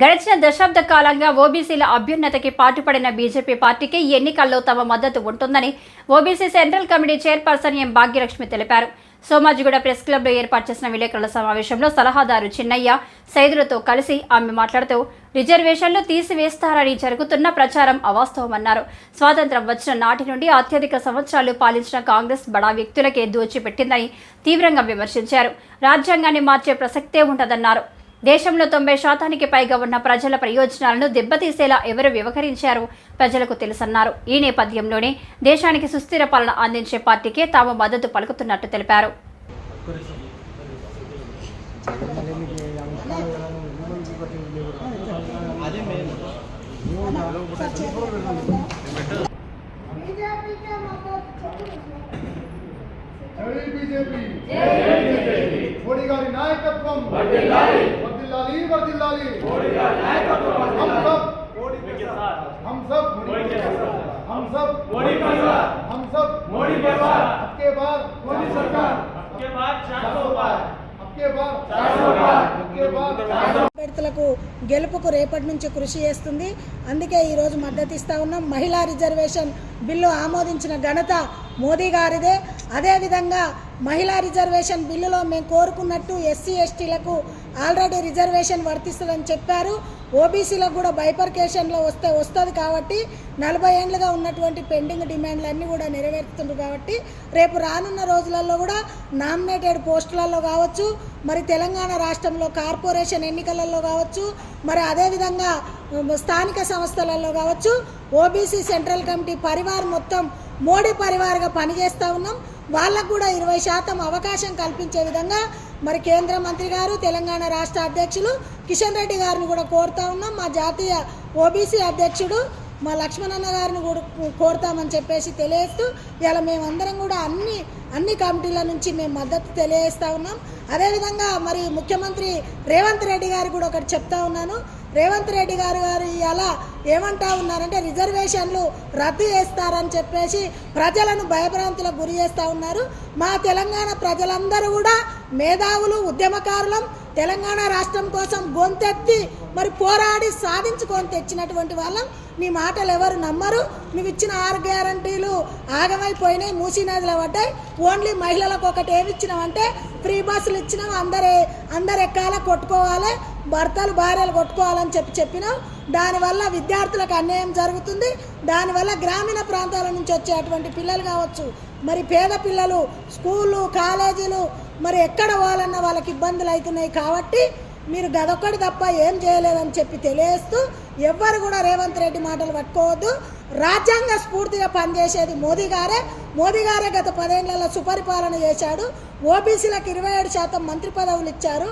గడిచిన దశాబ్ద కాలంగా ఓబీసీల అభ్యున్నతికి పాటుపడిన బీజేపీ పార్టీకి ఎన్నికల్లో తమ మద్దతు ఉంటుందని OBC central committee chairperson M Bhagyalakshmi తెలిపారు. సోమాజిగూడ ప్రెస్ క్లబ్లో ఏర్పాటు చేసిన విలేకరుల సమావేశంలో సలహాదారు చిన్నయ్య సైదులతో కలిసి ఆమె మాట్లాడుతూ రిజర్వేషన్లు తీసివేస్తారని జరుగుతున్న ప్రచారం అవాస్తవమన్నారు. స్వాతంత్రం వచ్చిన నాటి నుండి అత్యధిక సంవత్సరాలు పాలించిన కాంగ్రెస్ బడా వ్యక్తులకే దోచిపెట్టిందని తీవ్రంగా విమర్శించారు. రాజ్యాంగాన్ని మార్చే ప్రసక్తే ఉంటుందన్నారు దేశంలో తొంభై శాతానికి పైగా ఉన్న ప్రజల ప్రయోజనాలను దెబ్బతీసేలా ఎవరు వ్యవహరించారు? ప్రజలకు తెలుసన్నారు. ఈ నేపథ్యంలోనే దేశానికి సుస్థిర పాలన అందించే పార్టీకే తాము మద్దతు పలుకుతున్నట్టు తెలిపారు. బీజేపీకే మద్దతు జై బీజేపీ మోడీ గారి నాయకత్వం వర్ధిల్లాలి వర్ధిల్లాలి हम सब हम सब हम सब मोदी का साथ हम सब मोदी के बाद आपके बाद मोदी सरकार के बाद चार सौ पार आपके बाद चार सौ पार आपके बाद అభ్యర్థులకు గెలుపుకు రేపటి నుంచి కృషి చేస్తుంది అందుకే ఈరోజు మద్దతు ఇస్తా ఉన్నాం మహిళా రిజర్వేషన్ బిల్లు ఆమోదించిన ఘనత మోదీ గారిదే అదేవిధంగా మహిళా రిజర్వేషన్ బిల్లులో మేము కోరుకున్నట్టు ఎస్సీ ఎస్టీలకు ఆల్రెడీ రిజర్వేషన్ వర్తిస్తుందని చెప్పారు. ఓబీసీలకు కూడా బైపర్కేషన్లో వస్తే వస్తుంది కాబట్టి నలభై ఏండ్లుగా ఉన్నటువంటి పెండింగ్ డిమాండ్లు అన్నీ కూడా నెరవేరుతుండ్రు కాబట్టి రేపు రానున్న రోజులలో కూడా నామినేటెడ్ పోస్టులలో కావచ్చు మరి తెలంగాణ రాష్ట్రంలో కార్పొరేషన్ ఎన్నికలలో కావచ్చు మరి అదేవిధంగా స్థానిక సంస్థలలో కావచ్చు ఓబీసీ సెంట్రల్ కమిటీ పరివార్ మొత్తం మోడీ పరివార్గా పనిచేస్తూ ఉన్నాం. వాళ్ళకు కూడా ఇరవై శాతం అవకాశం కల్పించే విధంగా మరి కేంద్ర మంత్రి గారు తెలంగాణ రాష్ట్ర అధ్యక్షులు కిషన్ రెడ్డి గారిని కూడా కోరుతా ఉన్నాం. మా జాతీయ ఓబీసీ అధ్యక్షుడు మా లక్ష్మణన్న గారిని కూడా కోరుతామని చెప్పేసి తెలియజేస్తూ ఇలా మేమందరం కూడా అన్ని అన్ని కమిటీల నుంచి మేము మద్దతు తెలియజేస్తూ ఉన్నాం. అదేవిధంగా మరి ముఖ్యమంత్రి రేవంత్ రెడ్డి గారు కూడా ఒకటి చెప్తా ఉన్నాను. రేవంత్ రెడ్డి గారు గారు ఇలా ఏమంటా ఉన్నారంటే రిజర్వేషన్లు రద్దు చేస్తారని చెప్పేసి ప్రజలను భయభ్రాంతులకు గురి చేస్తూ ఉన్నారు. మా తెలంగాణ ప్రజలందరూ కూడా మేధావులు ఉద్యమకారులం తెలంగాణ రాష్ట్రం కోసం గొంతెత్తి మరి పోరాడి సాధించుకొని తెచ్చినటువంటి వాళ్ళం. నీ మాటలు ఎవరు నమ్మరు. నువ్వు ఇచ్చిన ఆరు గ్యారంటీలు ఆగమైపోయినాయి మూసీ నదిలో పడ్డాయి. ఓన్లీ మహిళలకు ఒకటి ఏమి ఇచ్చినామంటే ఫ్రీ బస్సులు ఇచ్చినాం. అందరే అందరు ఎక్కాల కొట్టుకోవాలి. భర్తలు భార్యలు కొట్టుకోవాలని చెప్పి చెప్పినా దానివల్ల విద్యార్థులకు అన్యాయం జరుగుతుంది. దానివల్ల గ్రామీణ ప్రాంతాల నుంచి వచ్చేటువంటి పిల్లలు కావచ్చు మరి పేద పిల్లలు స్కూళ్ళు కాలేజీలు మరి ఎక్కడ పోవాలన్నా వాళ్ళకి ఇబ్బందులు అవుతున్నాయి కాబట్టి మీరు గదొక్కటి తప్ప ఏం చేయలేదని చెప్పి తెలియజేస్తూ ఎవ్వరు కూడా రేవంత్ రెడ్డి మాటలు పట్టుకోవద్దు. రాజ్యాంగ స్ఫూర్తిగా పనిచేసేది మోదీ గారే. మోదీ గారే గత పదేళ్ళలో సుపరిపాలన చేశాడు. ఓబీసీలకు ఇరవై ఏడు శాతం మంత్రి పదవులు ఇచ్చారు.